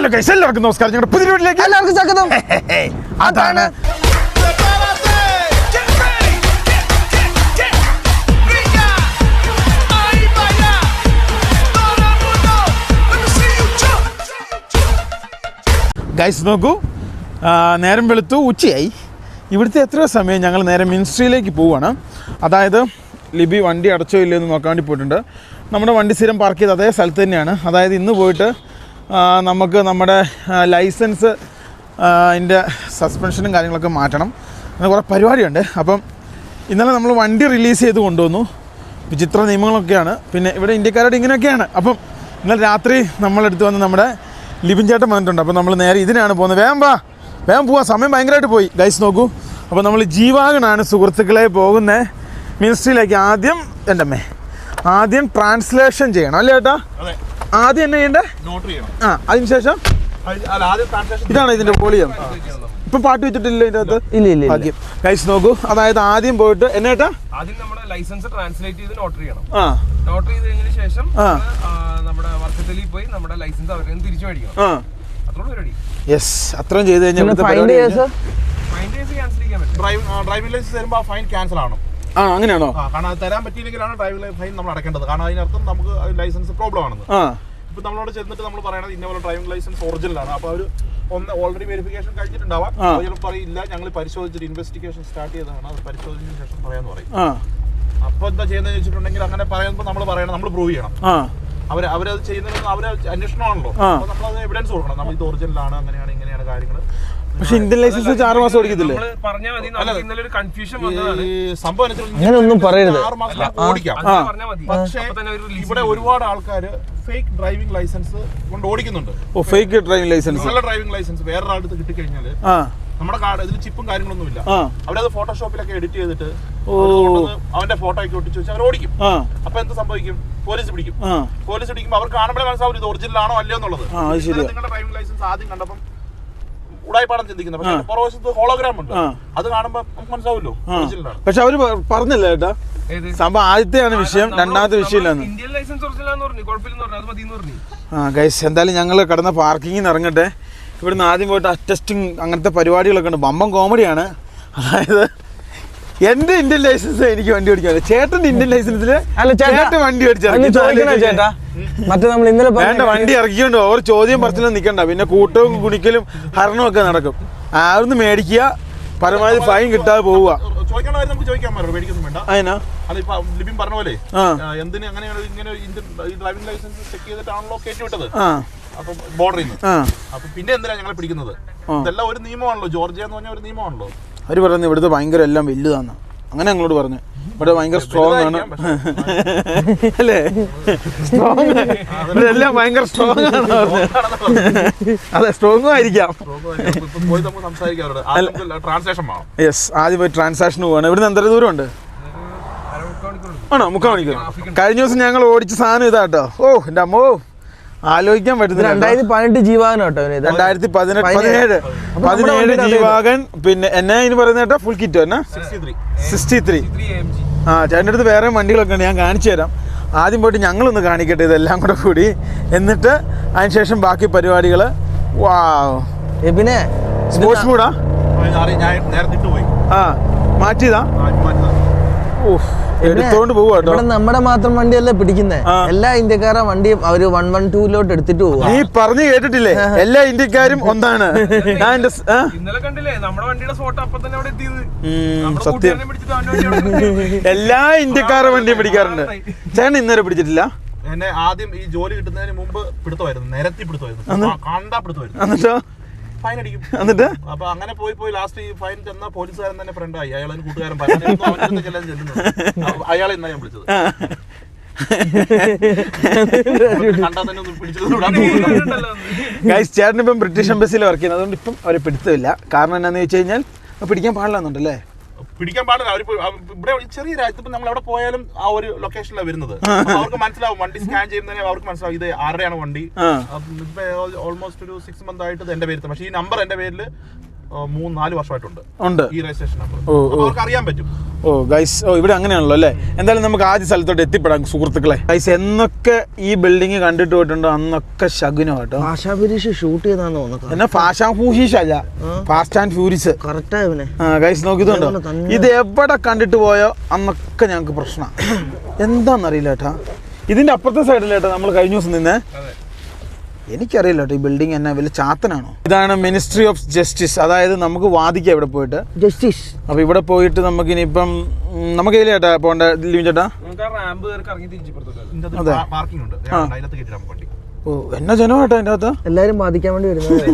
Hello guys എല്ലാവർക്കും നമസ്കാരം. ഞങ്ങളുടെ പുതിയ വീട്ടിലേക്ക് എല്ലാവർക്കും സ്വാഗതം. അതാണ്. ഗൈസ് നോക്കൂ. നേരം വെളുത്തു ഉച്ചയായി. ഇവിടുത്തെ എത്ര സമയം ഞങ്ങൾ നേരെ മിനിസ്ട്രിയിലേക്ക് പോവുകയാണ്. അതായത് ലിബി വണ്ടി അടച്ചോ ഇല്ലയോ എന്ന് നോക്കാൻ വേണ്ടി പോയിട്ടുണ്ട്. നമ്മുടെ വണ്ടി സ്ഥിരം പാർക്ക് ചെയ്ത് അതേ സ്ഥലത്ത് തന്നെയാണ്. അതായത് ഇന്ന് പോയിട്ട് നമുക്ക് നമ്മുടെ ലൈസൻസ് അതിന്റെ സസ്പെൻഷനും കാര്യങ്ങളൊക്കെ മാറ്റണം. അങ്ങനെ കുറേ പരിപാടിയുണ്ട്. അപ്പം ഇന്നലെ നമ്മൾ വണ്ടി റിലീസ് ചെയ്ത് കൊണ്ടുവന്നു. വിചിത്ര നിയമങ്ങളൊക്കെയാണ്. പിന്നെ ഇവിടെ ഇന്ത്യക്കാരോട് ഇങ്ങനെയൊക്കെയാണ്. അപ്പം ഇന്നലെ രാത്രി നമ്മളെടുത്ത് വന്ന് നമ്മുടെ ലിബിൻ ചേട്ടൻ വന്നിട്ടുണ്ട്. അപ്പോൾ നമ്മൾ നേരെ ഇതിനാണ് പോകുന്നത്. വേഗം വാ. വേഗം പോവാ. സമയം ഭയങ്കരമായിട്ട് പോയി. ഗൈസ് നോക്കൂ. അപ്പോൾ നമ്മൾ ജീവാഗനാണ് സുഹൃത്തുക്കളെ പോകുന്നത്. മിനിസ്ട്രിയിലേക്ക് ആദ്യം എന്റെ അമ്മേ. ആദ്യം ട്രാൻസ്ലേഷൻ ചെയ്യണം അല്ലേ ചേട്ടാ ആദ്യം എന്നെ ചെയ്യണ്ടേ? നോട്ട് ചെയ്യണം. ആ അതിന് ശേഷം അല്ല ആദ്യം ട്രാൻസാക്ഷൻ ഇതാണ് ഇതിന്റെ വോളിയം ഇപ്പൊ പാട്ട് വെച്ചിട്ടില്ല ഇതിന്റെ അകത്ത്? ഇല്ല ഇല്ല ആദ്യം. ഭാഗ്യം നോക്കൂ. അതായത് ആദ്യം പോയിട്ട് എന്നെ ചേട്ടാ ആദ്യം നമ്മുടെ ലൈസൻസ് ട്രാൻസ്ലേറ്റ് ചെയ്ത് നോട്ടറി ചെയ്യണം. ആ. നോട്ടറി ചെയ്തതിനു ശേഷം നമ്മുടെ വർക്കത്തിൽ പോയി നമ്മുടെ ലൈസൻസ് അവരെ തിരിച്ചു മേടിക്കണം. യെസ് അത്രയും ചെയ്ത് കഴിഞ്ഞാൽ ഡ്രൈവിംഗ് ലൈസൻസ് തരുമ്പോൾ ആ ഫൈൻ ക്യാൻസൽ ആണ് ആ അങ്ങനെയാണോ? കാരണം അത് തരാൻ പറ്റിയില്ലെങ്കിലാണ് ഡ്രൈവിംഗ് ഫൈൻ നമ്മൾ അടക്കേണ്ടത് കാരണം അതിനർത്ഥം നമുക്ക് ലൈസൻസ് പ്രോബ്ലം ആണെന്ന്. ഇപ്പൊ നമ്മളോട് ചെന്നിട്ട് നമ്മൾ പറയണത് ഇന്ന പോലെ ഡ്രൈവിംഗ് ലൈസൻസ് ഒറിജിനൽ ആണ്. അപ്പൊ അവർ ഒന്ന് ഓൾറെഡി വെരിഫിക്കേഷൻ കഴിഞ്ഞിട്ടുണ്ടാവാം. അവർ ചിലപ്പോൾ പറയില്ല ഞങ്ങൾ പരിശോധിച്ചിട്ട് ഇൻവെസ്റ്റിഗേഷൻ സ്റ്റാർട്ട് ചെയ്തതാണ്. അത് പരിശോധിച്ചതിന് ശേഷം പറയാന്ന് പറയും. അപ്പൊ എന്താ ചെയ്യുന്നത് വെച്ചിട്ടുണ്ടെങ്കിൽ അങ്ങനെ പറയുമ്പോൾ നമ്മൾ പറയണം നമ്മൾ പ്രൂവ് ചെയ്യണം. അവർ അവരത് ചെയ്യുന്നത് അവരെ അന്വേഷണമാണല്ലോ. അപ്പൊ നമ്മൾ നമ്മളത് എവിഡൻസ് കൊടുക്കണം. നമ്മൾ ഇത് ഒറിജിനലാണ് അങ്ങനെയാണ് ഇങ്ങനെയാണ് കാര്യങ്ങൾ പക്ഷെ ഇന്ത്യൻ ലൈസൻസ് വെച്ച് ആറ് മാസം ഓടിക്കത്തില്ലേ? പറഞ്ഞാൽ മതി നമുക്ക് ഇന്നലെ ഒരു കൺഫ്യൂഷൻ വന്നതാണ്. ഈ സംഭവം എന്ന് വെച്ചാൽ അങ്ങനെ ഒന്നും പറയരുത്. ആറ് മാസം ഓടിക്കാം. അത് പറഞ്ഞാൽ മതി. പക്ഷേ അപ്പൊ തന്നെ ഒരു release ഇവിടെ ഒരുപാട് ആൾക്കാർ ഫേക്ക് ഡ്രൈവിംഗ് ലൈസൻസ് കൊണ്ട് ഓടിക്കുന്നുണ്ട്. ഓ ഫേക്ക് ഡ്രൈവിംഗ് ലൈസൻസ് നല്ല ഡ്രൈവിംഗ് ലൈസൻസ് വേറൊരാളുടെ കിട്ടിക്കഴിഞ്ഞാൽ ആ. നമ്മുടെ കാർഡ് ഇതിൽ ചിപ്പും കാര്യങ്ങളൊന്നും ഇല്ല ആ അവരത് ഫോട്ടോഷോപ്പിലൊക്കെ എഡിറ്റ് ചെയ്തിട്ട് ഓ. അവർ കൊണ്ടുവന്ന് അവന്റെ ഫോട്ടോ ഒക്കെ ഒട്ടിച്ച് വെച്ച് അവർ ഓടിക്കും. ആ. അപ്പൊ എന്ത് സംഭവിക്കും? പോലീസ് പിടിക്കും. ആ. പോലീസ് പിടിക്കുമ്പോൾ അവർ കാണുമ്പോഴേ മനസ്സിലാവും ഇത് ഒറിജിനൽ ആണോ അല്ലയോ എന്നുള്ളത്. ആ, അത് ശരിയാ. നിങ്ങളുടെ ഡ്രൈവിംഗ് ലൈസൻസ് ആദ്യം കണ്ടപ്പം ഉടായ്പാടം ചിന്തിക്കുന്നത് പക്ഷെ പുറവശത്ത് ഹോളോഗ്രാം ഉണ്ട്. അത് കാണുമ്പോൾ നമുക്ക് മനസ്സിലാവുമല്ലോ. പക്ഷെ അവർ പറഞ്ഞില്ല ഏട്ടാ. സംഭവം ആദ്യത്തെയാണ് വിഷയം. രണ്ടാമത്തെ വിഷയം വിഷയമില്ലെന്ന്. ആ ഗൈസ് എന്തായാലും ഞങ്ങൾ കിടന്ന പാർക്കിങ്ങിൽ നിന്ന് ഇറങ്ങട്ടെ. ഇവിടുന്ന് ആദ്യം പോയിട്ട് അറ്റസ്റ്റിംഗ് അങ്ങനത്തെ പരിപാടികളൊക്കെ ഉണ്ട്. ബമ്പം കോമഡിയാണ് അതായത് എന്റെ ഇന്ത്യൻ ലൈസൻസ് എനിക്ക് വണ്ടി ഓടിക്കാൻ ചേട്ടന്റെ ഇന്ത്യൻ ലൈസൻസിൽ അല്ല ചേട്ടൻ വണ്ടി ചോദിക്കണോ ചേട്ടാ. മറ്റേ നമ്മൾ ഇന്നലെ പറഞ്ഞ വേണ്ട വണ്ടി ഇറക്കിക്കൊണ്ട് ഓർ ചോദ്യം പറച്ചിലും നിൽക്കണ്ട പിന്നെ കൂട്ടവും കുണിക്കലും ഹരണവും ഒക്കെ നടക്കും. ആർന്ന് മേടിക്കുക. പരമാവധി ഫൈൻ കിട്ടാതെ പോവുക. പിന്നെ എന്തിനാ ഞങ്ങളെ പിടിക്കുന്നത്? ഇതെല്ലാം ഒരു നിയമമാണല്ലോ. ജോർജിയ എന്ന് പറഞ്ഞ ഒരു നിയമമാണല്ലോ. അവർ പറയുന്നത് ഇവിടുത്തെ ഭയങ്കര എല്ലാം വലുതാന്ന്. അങ്ങനെ ഞങ്ങളോട് പറഞ്ഞു. ഇവിടെ ഭയങ്കര സ്ട്രോങ് ആണ്. അല്ലേ? സ്ട്രോങ് ഇവിടെ എല്ലാം ഭയങ്കര സ്ട്രോങ് ആണ്. അതെ സ്ട്രോങ്ങും ആയിരിക്കാം. യെസ് ആദ്യം പോയി ട്രാൻസാക്ഷൻ പോവാണ്. ഇവിടുന്ന് എന്തര ദൂരം ഉണ്ട്. ആണോ? മുക്കാൽ മണിക്കൂർ. കഴിഞ്ഞ ദിവസം ഞങ്ങൾ ഓടിച്ച സാധനം ഇതാട്ടോ. ഓ എന്റെ അമ്മോ. ആലോചിക്കാൻ പറ്റുന്നില്ല രണ്ടായിരത്തി പതിനെട്ട് ജീവാകൻ കേട്ടോ. രണ്ടായിരത്തി പതിനെട്ട് പതിനേഴ്. പതിനേഴ്. ജീവാഗൻ പിന്നെ എന്നാ ഇനി പറയുന്ന കേട്ടോ ഫുൾ കിറ്റ് എന്നാ സിക്സ്റ്റി ത്രീ ആ ചേട്ടന്റെ അടുത്ത് വേറെ വണ്ടികളൊക്കെ ഉണ്ട് ഞാൻ കാണിച്ചു തരാം. ആദ്യം പോയിട്ട് ഞങ്ങളൊന്ന് കാണിക്കട്ടെ ഇതെല്ലാം കൂടെ കൂടി. എന്നിട്ട് അതിനുശേഷം ബാക്കി പരിപാടികൾ വാ പിന്നെ സ്പോർട്സ് പോയി ആ? മാറ്റിയതാ? ആ, എടുത്തോണ്ട് ഇവിടെ നമ്മുടെ മാത്രം വണ്ടിയല്ല പിടിക്കുന്നേ എല്ലാ ഇന്ത്യക്കാരുടെ വണ്ടിയും അവർ വൺ വൺ ടൂലോട്ട് എടുത്തിട്ട് പോകും നീ പറഞ്ഞു കേട്ടിട്ടില്ലേ എല്ലാ ഇന്ത്യക്കാരും ഒന്നാണ് ഇന്നലെ കണ്ടില്ലേ നമ്മുടെ വണ്ടിയുടെ ഫോട്ടോ അപ്പൊ തന്നെ അവിടെ എത്തിയത് സത്യം എല്ലാ ഇന്ത്യക്കാരുടെ വണ്ടിയും പിടിക്കാറുണ്ട് ചേട്ടൻ ഇന്നലെ പിടിച്ചിട്ടില്ല എന്നെ ആദ്യം ഈ ജോലി കിട്ടുന്നതിന് മുമ്പ് പിടുത്തമായിരുന്നു നിരത്തി പിടുത്തമായിരുന്നു ആ, കണ്ടാ പിടുത്തമായിരുന്നു എന്നിട്ടോ ഫൈൻ അടിക്കും. എന്നിട്ട്? അപ്പൊ അങ്ങനെ പോയി പോയി ലാസ്റ്റ് ഈ ഫൈൻ ചെന്ന പോലീസുകാരൻ തന്നെ ഫ്രണ്ടായി അയാൾ ഒരു കൂട്ടുകാരൻ പറഞ്ഞു ചെല്ലുന്നത് അപ്പൊ അയാളെ ഇന്നാ ഞാൻ വിളിച്ചത്. ഗൈസ് ചേട്ടൻ ഇപ്പം ബ്രിട്ടീഷ് എംബസിയിൽ വർക്ക് ചെയ്യുന്നത് അതുകൊണ്ട് ഇപ്പം അവരെ പിടുത്തമില്ല. കാരണം എന്നാന്ന് വെച്ച് കഴിഞ്ഞാൽ പിടിക്കാൻ പാടില്ല എന്നുണ്ടല്ലേ പിടിക്കാൻ പാടില്ല. അവർ ഇവിടെ ചെറിയ രാജ്യത്ത് നമ്മൾ അവിടെ പോയാലും ആ ഒരു ലൊക്കേഷനിലാണ് വരുന്നത്. അവർക്ക് മനസ്സിലാവും. വണ്ടി സ്കാൻ ചെയ്യുന്നതിന് അവർക്ക് മനസ്സിലാവും. ഇത് ആരുടെയാണ് വണ്ടി? ഓൾമോസ്റ്റ് ഒരു സിക്സ് മന്ത് ആയിട്ട് ഇത് എന്റെ പേര് പക്ഷേ ഈ നമ്പർ എന്റെ പേരിൽ മൂന്ന് നാല് വർഷമായിട്ടുണ്ട് ഉണ്ട്. ഈ രജിസ്ട്രേഷൻ നമ്പർ അവർക്ക് അറിയാൻ പറ്റും. ഓ ഗൈസ് ഓ ഇവിടെ അങ്ങനെയാണല്ലോ അല്ലേ? എന്തായാലും നമുക്ക് ആദ്യ സ്ഥലത്തോട്ട് എത്തിപ്പെടാം സുഹൃത്തുക്കളെ. ഗൈസ് എന്നൊക്കെ ഈ ബിൽഡിംഗ് കണ്ടിട്ട് പോയിട്ടുണ്ടോ അന്നൊക്കെ ശകുനം കേട്ടോ ഷൂട്ട് ചെയ്താന്ന് തോന്നുന്നു എന്നാ ഫാഷ് ആൻഡ് അല്ല ഫാസ്റ്റ് ആൻഡ് ഫ്യൂരിസ് കറക്റ്റാ ഇവനെ. ആ ഗൈസ് നോക്കിയതുണ്ടോ? ഇത് എവിടെ കണ്ടിട്ട് പോയോ? അന്നൊക്കെ ഞങ്ങൾക്ക് പ്രശ്നമാണ് എന്താണെന്നറിയില്ല ഏട്ടാ. ഇതിന്റെ അപ്പുറത്തെ സൈഡിലേട്ടാ നമ്മൾ കഴിഞ്ഞ ദിവസം നിന്നേ. എനിക്കറിയില്ല കേട്ടോ ഈ ബിൽഡിംഗ് എന്നാ വലിയ ചാത്തനാണോ? ഇതാണ് മിനിസ്ട്രി ഓഫ് ജസ്റ്റിസ് അതായത് നമുക്ക് വാദിക്കാം ഇവിടെ പോയിട്ട്. ജസ്റ്റിസ് അപ്പോൾ ഇവിടെ പോയിട്ട് നമുക്ക് ഇനിയിപ്പം നമുക്ക് ഇതിൽ ചേട്ടാ പോകേണ്ട ലിവിൻ ചേട്ടാ? അതെ. ഓ എന്നാ ജനം കേട്ടോ അതിന്റെ അകത്ത്? എല്ലാരും ബാധിക്കാൻ വേണ്ടി വരുന്നത്.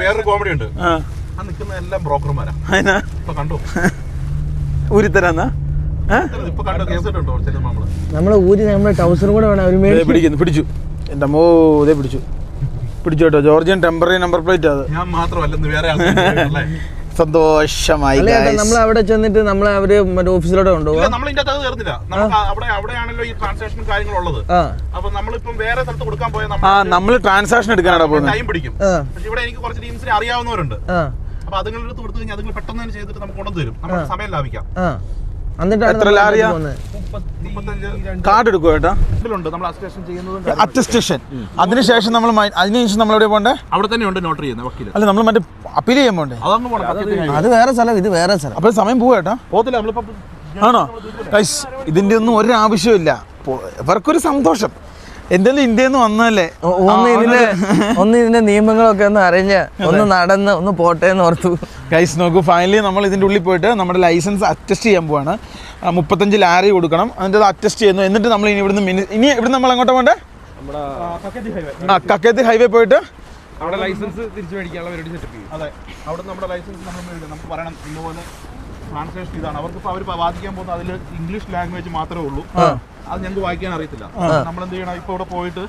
വേറൊരു കോമഡി ഉണ്ട്. ആ. ആ നിൽക്കുന്ന എല്ലാം ബ്രോക്കർമാരാ. കണ്ടു? ഊരിത്തരാന്നാ? ഏ? ഇപ്പൊ കണ്ടു കേസ് ഉണ്ടോ ചില നമ്മൾ ഊരി നമ്മളെ ടൗസർ കൂടെ വേണം. ഒരു ദേ പിടിക്കുന്നു പിടിച്ചു. എന്റെ അമ്മോ ഇതേ പിടിച്ചു. പിടിച്ചു കേട്ടോ ജോർജിയൻ ടെമ്പററി നമ്പർ പ്ലേറ്റ് അത്. ഞാൻ മാത്രമല്ലെന്ന് വേറെ സന്തോഷമായി നമ്മൾ അവിടെ ചെന്നിട്ട് നമ്മൾ അവർ മറ്റേ ഓഫീസിലോട്ട് കൊണ്ടുപോകും നമ്മൾ ഇതിന്റെ അകത്ത് കയറുന്നില്ല നമുക്ക് അവിടെ അവിടെയാണല്ലോ ഈ ട്രാൻസാക്ഷൻ അപ്പൊ നമ്മളിപ്പം വേറെ സ്ഥലത്ത് കൊടുക്കാൻ പോയാൽ നമ്മൾ ട്രാൻസാക്ഷൻ എടുക്കാനാണ് പോകുന്നത്? ടൈം പിടിക്കും. പക്ഷെ ഇവിടെ എനിക്ക് കുറച്ച് ടീംസിനെ അറിയാവുന്നവരുണ്ട്. അപ്പൊ അതുങ്ങളുടെ അടുത്ത് കൊടുത്തു കഴിഞ്ഞാൽ അതുങ്ങൾ പെട്ടെന്ന് തന്നെ ചെയ്തിട്ട് നമുക്ക് കൊണ്ടുവരും നമുക്ക് സമയം ലാഭിക്കാം. കാർഡ് എടുക്കുക ചേട്ടാ അറ്റസ്റ്റേഷൻ അതിനുശേഷം നമ്മൾ അതിനുശേഷം നമ്മൾ എവിടെ പോകണ്ടേ? അവിടെ തന്നെ ഉണ്ട് നോട്ടറി ചെയ്യുന്ന അല്ല നമ്മൾ മറ്റേ അപ്പീൽ ചെയ്യാൻ പോണ്ടേ അത് വേറെ സ്ഥലം ഇത് വേറെ സ്ഥലം. അപ്പോൾ സമയം പോവാ ചേട്ടാ പോകത്തില്ല ആണോ? ഇതിന്റെ ഒന്നും ഒരാവശ്യമില്ല ഇവർക്കൊരു സന്തോഷം. എന്തെങ്കിലും ഇന്ത്യയിൽ നിന്ന് വന്നല്ലേ ഒന്ന് ഇതിന്റെ ഒന്ന് ഇതിന്റെ നിയമങ്ങളൊക്കെ ഒന്ന് അറിഞ്ഞ് ഒന്ന് നടന്ന് ഒന്ന് പോട്ടെ എന്ന് ഓർത്തു. കൈസ് നോക്കൂ ഫൈനലി നമ്മൾ ഇതിന്റെ ഉള്ളിൽ പോയിട്ട് നമ്മുടെ ലൈസൻസ് അറ്റസ്റ്റ് ചെയ്യാൻ പോവാണ്. മുപ്പത്തഞ്ച് ലാരി കൊടുക്കണം. എന്നിട്ട് അത് അറ്റസ്റ്റ് ചെയ്യുന്നു. എന്നിട്ട് നമ്മൾ ഇനി ഇവിടുന്ന് മിനി ഇനി ഇവിടെ നമ്മൾ എങ്ങോട്ടാ പോകണ്ടേ? നമ്മുടെ ആ കക്കേത്തി ഹൈവേ പോയിട്ട് അവിടെ ലൈസൻസ് തിരിച്ചു മേടിക്കാനുള്ള പരിപാടി സെറ്റപ്പ് ചെയ്യും. അതെ. അവിടെ നമ്മുടെ ലൈസൻസ് നമ്മൾ. നമുക്ക് പറയണം ഇന്നുപോലെ ട്രാൻസ്ലേഷൻ ഇതാണ്. അവർക്ക് അവർ വാദിക്കാൻ പോകുന്ന അതിൽ ഇംഗ്ലീഷ് ലാംഗ്വേജ് മാത്രമേ ഉള്ളൂ. അത് ഞങ്ങൾക്ക് വായിക്കാൻ അറിയത്തില്ല. നമ്മൾ എന്ത് ചെയ്യണം? ഇപ്പോൾ ഇവിടെ പോയിട്ട്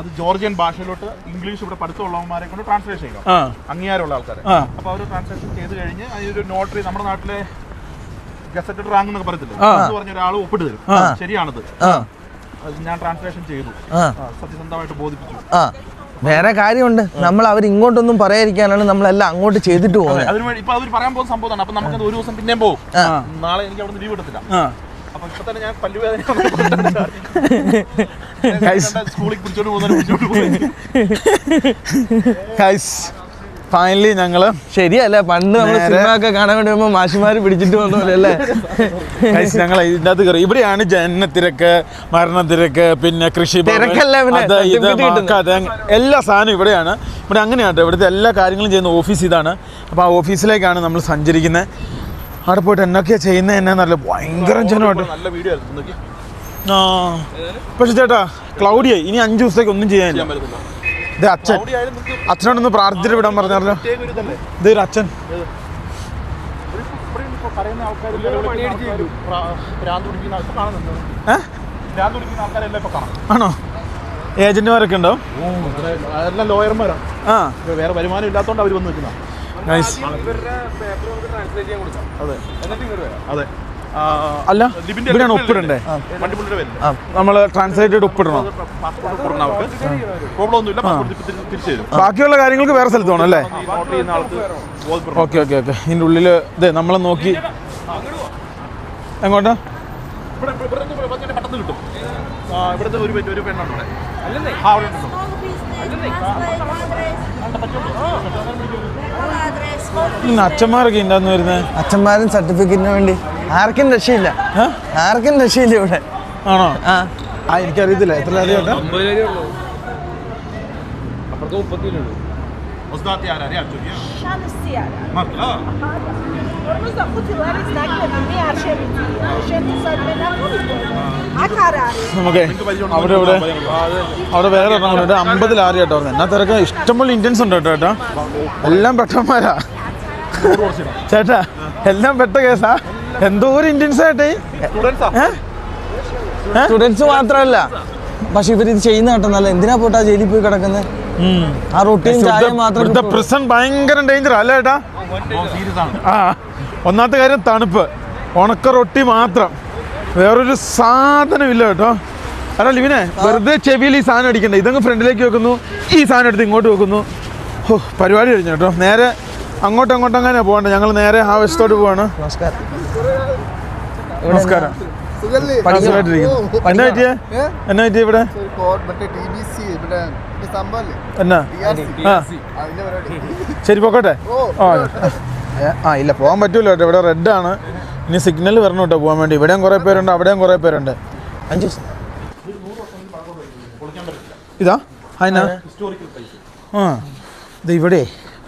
അത് ജോർജിയൻ ഭാഷയിലോട്ട് ഇംഗ്ലീഷ് ഇവിടെ പഠിത്തമുള്ളവന്മാരെ കൊണ്ട് ട്രാൻസ്ലേഷൻ ചെയ്യണം. അംഗീകാരമുള്ള ആൾക്കാരെ. അപ്പൊ അപ്പോൾ അവർ ട്രാൻസ്ലേഷൻ ചെയ്ത് കഴിഞ്ഞ് അതിനൊരു നോട്ടറി നമ്മുടെ നാട്ടിലെ ഗസറ്റഡ് റാങ്ക് എന്നൊക്കെ പറയത്തില്ല? എന്ന് പറഞ്ഞ ഒരാൾ ഒപ്പിട്ട് തരും. ശരിയാണത്. ഞാൻ ട്രാൻസ്ലേഷൻ ചെയ്തു. സത്യസന്ധമായിട്ട് ബോധിപ്പിച്ചു. വേറെ കാര്യമുണ്ട്. നമ്മൾ അവർ ഇങ്ങോട്ടൊന്നും പറയാതിരിക്കാനാണ് നമ്മളെല്ലാം അങ്ങോട്ട് ചെയ്തിട്ട് പോകുന്നത്. അതിനുവേണ്ടി ഇപ്പൊ അവർ പറയാൻ പോകുന്ന സംഭവമാണ് അപ്പൊ നമുക്ക് ഒരു ദിവസം പിന്നെയും പോകും. നാളെ എനിക്ക് അവിടെ ലീവ് എടുത്തില്ല ആ. അപ്പൊ ഇപ്പൊ തന്നെ ഞാൻ പല്ലുവേദന സ്കൂളിൽ പിടിച്ചോണ്ട് ഫൈനലി ഞങ്ങൾ ശരിയല്ല? പണ്ട് നമ്മൾ സിനിമ ഒക്കെ കാണാൻ വേണ്ടി വരുമ്പോൾ മാഷിമാര് പിടിച്ചിട്ട് വന്നല്ലേ ഞങ്ങൾ ഇതിന്റെ അകത്ത് കയറി ഇവിടെയാണ് ജനനത്തിരക്ക് മരണത്തിരക്ക് പിന്നെ കൃഷി എല്ലാ സാധനവും ഇവിടെയാണ്. ഇവിടെ അങ്ങനെയാണ് ഇവിടുത്തെ എല്ലാ കാര്യങ്ങളും ചെയ്യുന്ന ഓഫീസ് ഇതാണ്. അപ്പോൾ ആ ഓഫീസിലേക്കാണ് നമ്മൾ സഞ്ചരിക്കുന്നത് അവിടെ പോയിട്ട് എന്നൊക്കെയാണ് ചെയ്യുന്നത് എന്നാന്നറിയില്ല ഭയങ്കര ജനമായിട്ട് നല്ല വീഡിയോ. ആ. പക്ഷെ ചേട്ടാ ക്ലൗഡിയായി. ഇനി അഞ്ച് ദിവസത്തേക്ക് ഒന്നും ചെയ്യാനില്ല. ഇത് അച്ഛൻ. അച്ഛനോടൊന്ന് പ്രാർത്ഥിച്ചിട്ട് വിടാൻ പറഞ്ഞാലോ? ഇത് ഒരു അച്ഛൻ. ആണോ? ഏജന്റുമാരൊക്കെ ഉണ്ടാവും ലോയർമാരാണ് ആ. വേറെ വരുമാനം ഇല്ലാത്തതുകൊണ്ട് അവർ വന്ന് നിൽക്കുന്ന അതെ. അതെ. അല്ല ഇവിടെയാണ് ഒപ്പിടണ്ടേ നമ്മൾ ട്രാൻസ്ലേറ്റ് ചെയ്ത് ഒപ്പിടണോ ബാക്കിയുള്ള കാര്യങ്ങൾക്ക് വേറെ സ്ഥലത്ത് പോകണം അല്ലേ ഓക്കെ ഓക്കെ ഓക്കെ. ഇതിന്റെ ഉള്ളിൽ ഇതേ നമ്മളെ നോക്കി. എങ്ങോട്ടാ? ഇവിടുത്തെ ഒരു ഒരു പെണ്ണുണ്ട് അല്ലേ ആ അവിടെ അച്ഛന്മാരൊക്കെ ഉണ്ടാന്ന് വരുന്നത് അച്ഛന്മാരും സർട്ടിഫിക്കറ്റിന് വേണ്ടി. ആർക്കും രക്ഷയില്ല. ആർക്കും രക്ഷയില്ല ഇവിടെ. ആണോ? ആ. എനിക്കറിയത്തില്ല. എത്ര നമുക്ക് അവിടെ അവിടെ. വേറെ എണ്ണം ഉണ്ട്. അമ്പതിൽ കേട്ടോ എന്നാ തിരക്ക്? ഇഷ്ടംപോലെ ഇന്ത്യൻസ് ഉണ്ട് കേട്ടോ എല്ലാം പെട്ടന്മാരാ. ചേട്ടാ എല്ലാം പെട്ട കേസാ. എന്തോ ഒരു ഇന്ത്യൻസ് ആയിട്ടേ. സ്റ്റുഡൻസ് മാത്രമല്ല. പക്ഷെ ഇവർ ഇത് ചെയ്യുന്ന കേട്ടോ നല്ല. എന്തിനാ പോട്ടാ ജയിലിൽ പോയി കിടക്കുന്നത് ആ റൊട്ടീൻ ചായ മാത്രം ഭയങ്കര ഡേഞ്ചർ അല്ലേ ചേട്ടാ? ആ. ഒന്നാമത്തെ കാര്യം തണുപ്പ്. ഉണക്ക റൊട്ടി മാത്രം. വേറൊരു സാധനമില്ല കേട്ടോ. അല്ല ലിവിനെ വെറുതെ ചെവിയിൽ ഈ സാധനം അടിക്കണ്ടേ. ഇതങ്ങ് ഫ്രണ്ടിലേക്ക് വെക്കുന്നു. ഈ സാധനം എടുത്ത് ഇങ്ങോട്ട് വെക്കുന്നു. ഓ പരിപാടി കഴിഞ്ഞു കേട്ടോ. നേരെ അങ്ങോട്ടും അങ്ങോട്ടും അങ്ങനെ പോകണ്ട. ഞങ്ങൾ നേരെ ആ വശത്തോട്ട് പോവാണ്. നമസ്കാരം. എന്നാ പറ്റിയേ? എന്നാ പറ്റിയ ഇവിടെ? എന്നാ? ശരി പോക്കോട്ടെ? ആ ആ ഇല്ല പോകാൻ പറ്റൂല കേട്ടോ. ഇവിടെ റെഡ് ആണ്. ഇനി സിഗ്നൽ വരണം കേട്ടോ പോകാൻ വേണ്ടി. ഇവിടെയും കുറേ പേരുണ്ട് അവിടെയും കുറേ പേരുണ്ട്. അഞ്ചു ഇതാ അതിനാ ആ. ഇത് ഇവിടെ.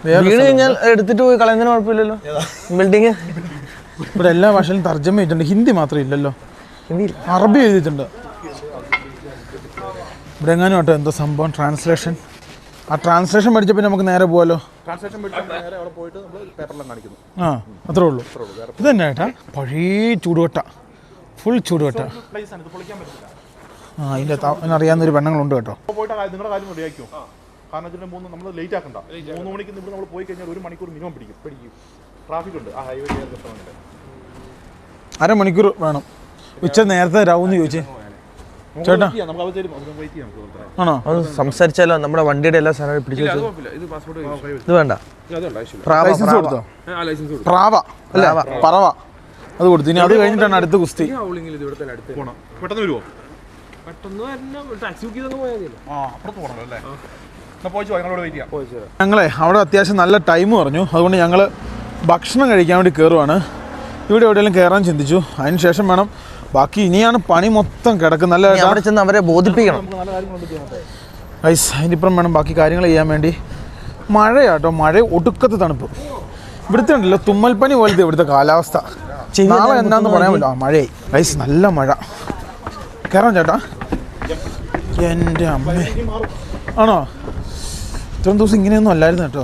വീണ് കഴിഞ്ഞാൽ എടുത്തിട്ട് പോയി കളയുന്നതിന് കുഴപ്പമില്ലല്ലോ. ബിൽഡിങ് ഇവിടെ എല്ലാ ഭാഷയിലും തർജമ ചെയ്തിട്ടുണ്ട് ഹിന്ദി മാത്രം ഇല്ലല്ലോ. അറബി എഴുതിയിട്ടുണ്ട്. ഇവിടെ എങ്ങനെ കേട്ടോ എന്തോ സംഭവം ട്രാൻസ്ലേഷൻ ആ ട്രാൻസ്ലേഷൻ പഠിച്ച പിന്നെ നമുക്ക് നേരെ പോവാലോ? ട്രാൻസ്ലേഷൻ പഠിച്ച് നേരെ അവിടെ പോയിട്ട് നമ്മൾ പേപ്പറിലും കാണിക്കുന്നു. ആ അത്രേ ഉള്ളൂ. ഇത് തന്നെ ഏട്ടാ പഴയ ചൂടുവട്ട. ഫുൾ ചൂടുവട്ട. പ്ലേസ് ആണ്. ഇത് പൊളിക്കാൻ പറ്റില്ല ആ അതിന്റെ അതിനറിയാവുന്നൊരു പെണ്ണുങ്ങളുണ്ട് കേട്ടോ. വെച്ചാൽ മൂന്ന് നമ്മൾ ലേറ്റ് ആക്കണ്ട. മൂന്ന് മണിക്ക് ഇവിടെ നമ്മൾ പോയി കഴിഞ്ഞാൽ ഒരു മണിക്കൂർ മിനിമം പിടിക്കും. പിടിക്കും. ട്രാഫിക് ഉണ്ട്. ആ ഹൈവേ അരമണിക്കൂർ വേണം. ഉച്ച നേരത്തെ രാവുന്ന് ചോദിച്ചേ. ചേട്ടാ. ആണോ? അത് സംസാരിച്ചാലോ? നമ്മുടെ വണ്ടിയുടെ എല്ലാ സാധനവും പിടിച്ചു വെച്ചു. ഇത് പാസ്പോർട്ട് ഇത് വേണ്ട. ലൈസൻസ്. കൊടുത്തോ? പ്രാവ അല്ല? പറവ. അത് കൊടുത്തു. ഇനി അത് കഴിഞ്ഞിട്ടാണ് അടുത്ത കുസ്തി പെട്ടെന്ന് വരുമോ പെട്ടെന്ന് ടാക്സി ബുക്ക് ചെയ്തൊന്ന് പോയാൽ ആ അപ്പുറത്ത് പോകണം അല്ലേ? ഞങ്ങളെ അവിടെ അത്യാവശ്യം നല്ല ടൈം പറഞ്ഞു അതുകൊണ്ട് ഞങ്ങൾ ഭക്ഷണം കഴിക്കാൻ വേണ്ടി കയറുവാണ് ഇവിടെ എവിടെയെങ്കിലും കയറാൻ ചിന്തിച്ചു. അതിന് ശേഷം വേണം. ബാക്കി ഇനിയാണ് പണി മൊത്തം കിടക്കുന്നത്. നല്ല അവിടെ ചെന്ന് അവരെ ബോധിപ്പിക്കണം. ഐസ് അതിനിപ്പുറം വേണം ബാക്കി കാര്യങ്ങൾ ചെയ്യാൻ വേണ്ടി. മഴയാട്ടോ. മഴ ഒടുക്കത്തെ തണുപ്പ്. ഇവിടുത്തെ ഉണ്ടല്ലോ തുമ്മൽപ്പനി പോലത്തെ ഇവിടുത്തെ കാലാവസ്ഥ. നാളെ എന്താന്ന് പറയാൻ പറ്റില്ല ആ, മഴയായി. ഐസ് നല്ല മഴ. കയറാം ചേട്ടാ. എന്റെ അമ്മ. ആണോ? ഇത്രയും ദിവസം ഇങ്ങനെയൊന്നും അല്ലായിരുന്നു കേട്ടോ.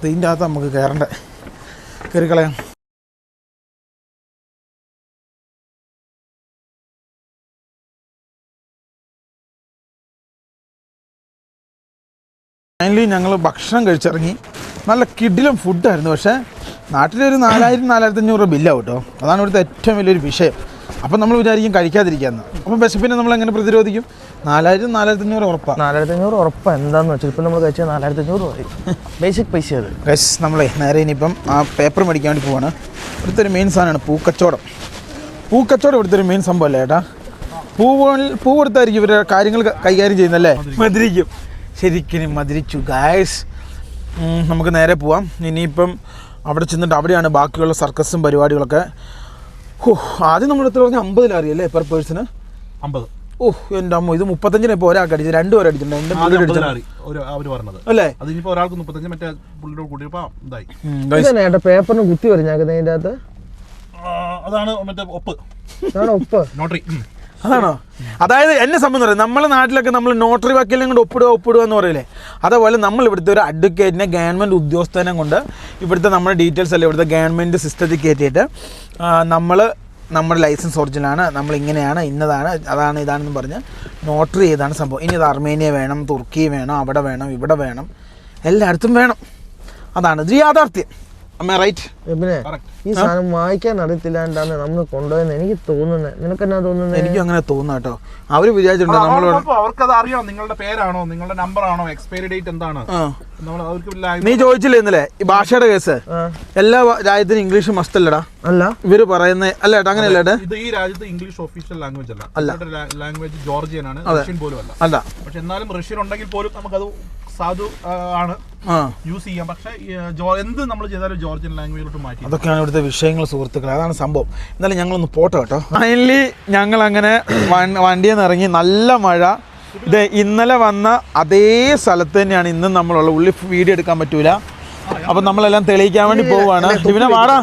ഇതിന്റെ അകത്ത് നമുക്ക് കയറണ്ടേ. കയറി കളയാം. ഫൈനലി ഞങ്ങൾ ഭക്ഷണം കഴിച്ചിറങ്ങി. നല്ല കിഡിലും ഫുഡായിരുന്നു പക്ഷേ നാട്ടിലൊരു നാലായിരം നാലായിരത്തി അഞ്ഞൂറ് രൂപ ബില്ലാവും കേട്ടോ. അതാണ് ഇവിടുത്തെ ഏറ്റവും വലിയൊരു വിഷയം. അപ്പം നമ്മൾ വിചാരിക്കും കഴിക്കാതിരിക്കാമെന്ന് അപ്പം വിശപ്പിനെ നമ്മൾ എങ്ങനെ പ്രതിരോധിക്കും? നാലായിരം നാലായിരത്തി അഞ്ഞൂറ് ഉറപ്പാണ് നാലായിരത്തി അഞ്ഞൂറ് ഉറപ്പാണ് എന്താന്ന് വെച്ചാൽ ഇപ്പം നമ്മൾ കഴിച്ചാൽ നാലായിരത്തി അഞ്ഞൂറ് പറയും ബേസിക് പൈസ അത്. ഗസ് നമ്മളെ നേരെ ഇനിയിപ്പം ആ പേപ്പർ മേടിക്കാൻ വേണ്ടി പോവാണ്. ഇവിടുത്തെ ഒരു മെയിൻ സാധനമാണ് പൂക്കച്ചവടം. പൂക്കച്ചവടം ഇവിടുത്തെ ഒരു മെയിൻ സംഭവമല്ലേ ചേട്ടാ പൂവ് പൂ കൊടുത്തായിരിക്കും ഇവരെ കാര്യങ്ങൾ കൈകാര്യം ചെയ്യുന്നല്ലേ മധുരിക്കും ശരിക്കും മധുരിച്ചു ഗായസ് നമുക്ക് നേരെ പോവാം. ഇനിയിപ്പം അവിടെ ചെന്നിട്ട് അവിടെയാണ് ബാക്കിയുള്ള സർക്കസും പരിപാടികളൊക്കെ. ഓ ആദ്യം നമ്മൾ എത്ര പറഞ്ഞാൽ അമ്പതിലറിയല്ലേ പെർ പേഴ്സണ് അമ്പത്. ഓ എന്റെ അമ്മ ഇത് മുപ്പത്തഞ്ചിന് ഇപ്പോൾ ഒരാൾക്ക് അടിച്ചത് രണ്ടു പേരും അടിച്ചിട്ടുണ്ട്. അല്ലേ? അതിനിപ്പോ ഒരാൾക്ക് മുപ്പത്തഞ്ച് മറ്റേ പുള്ളിയോട് കൂടിയപ്പോൾ ഇതായി. ഇതന്നെ പേപ്പറിന് കുത്തി വരഞ്ഞാക്കുന്നത് അതിന്റെ അകത്ത്. അതാണ് മറ്റേ ഒപ്പ്. അതാണ് ഉപ്പ് നോട്ടറി. അതാണോ? അതായത് എന്നെ സംബന്ധം പറയാം നമ്മളെ നാട്ടിലൊക്കെ നമ്മൾ നോട്ടറി വക്കീലും കൊണ്ട് ഒപ്പിടുക ഒപ്പിടുക എന്ന് പറയില്ലേ? അതേപോലെ നമ്മൾ ഇവിടുത്തെ ഒരു അഡ്വക്കേറ്റിനെ ഗവൺമെന്റ് ഉദ്യോഗസ്ഥനെ കൊണ്ട് ഇവിടുത്തെ നമ്മുടെ ഡീറ്റെയിൽസ് അല്ല ഇവിടുത്തെ ഗവൺമെന്റ് സിസ്റ്റത്തിൽ കയറ്റിയിട്ട് നമ്മൾ നമ്മുടെ ലൈസൻസ് ഒറിജിനലാണ് നമ്മൾ ഇങ്ങനെയാണ് ഇന്നതാണ് അതാണ് ഇതാണെന്ന് പറഞ്ഞ് നോട്ടറി ചെയ്താണ് സംഭവം. ഇനി ഇത് അർമേനിയ വേണം തുർക്കി വേണം അവിടെ വേണം ഇവിടെ വേണം എല്ലായിടത്തും വേണം. അതാണ് ഇത് യാഥാർത്ഥ്യം. അമ്മ റൈറ്റ് പിന്നെ ഈ സാധനം വായിക്കാൻ അറിയത്തില്ലാണ്ടാണ് നമ്മൾ കൊണ്ടുപോയെന്ന് എനിക്ക് തോന്നുന്നത്. നിനക്ക് എന്നാ തോന്നുന്നത്? എനിക്കും അങ്ങനെ തോന്നുന്നു കേട്ടോ അവർ വിചാരിച്ചിട്ടുണ്ട് നമ്മളോട് അവർക്ക് അത് അറിയാം നിങ്ങളുടെ പേരാണോ നിങ്ങളുടെ നമ്പർ ആണോ എക്സ്പയറി ഡേറ്റ് എന്താണ്? നീ ചോദിച്ചില്ലേ ഇന്നലെ ഈ ഭാഷയുടെ കേസ്. എല്ലാ രാജ്യത്തിനും ഇംഗ്ലീഷ് മസ്റ്റ് അല്ലടാ. അല്ല. ഇവർ പറയുന്ന അല്ല ഏട്ടാ അങ്ങനെയല്ല ഇത് ഈ രാജ്യത്ത് ഇംഗ്ലീഷ് ഒഫീഷ്യൽ ലാംഗ്വേജ് അല്ല. അല്ല. ലാംഗ്വേജ് ജോർജിയൻ ആണ്. റഷ്യൻ പോലും അല്ല. അല്ല. പക്ഷെ എന്നാലും റഷ്യൻ ഉണ്ടെങ്കിൽ പോലും നമുക്കത് സാധു ആണ്. യൂസ് ചെയ്യാം. പക്ഷെ എന്ത് നമ്മൾ ചെയ്താലും ജോർജിയൻ ലാംഗ്വേജിലോട്ട് മാറ്റി. അതൊക്കെയാണ് ഇവിടുത്തെ വിഷയങ്ങൾ സുഹൃത്തുക്കളെ. അതാണ് സംഭവം. എന്നാലും ഞങ്ങളൊന്ന് പോട്ടോ കേട്ടോ. ഫൈനലി ഞങ്ങൾ അങ്ങനെ വണ്ടിയിൽ നിന്ന് ഇറങ്ങി നല്ല മഴ. ഇത് ഇന്നലെ വന്ന അതേ സ്ഥലത്ത് തന്നെയാണ് ഇന്നും നമ്മളുള്ള ഉള്ളി വീഡിയോ എടുക്കാൻ പറ്റൂല. അപ്പൊ നമ്മളെല്ലാം തെളിയിക്കാൻ വേണ്ടി പോവാണ്. ഇവനെ വാടാ.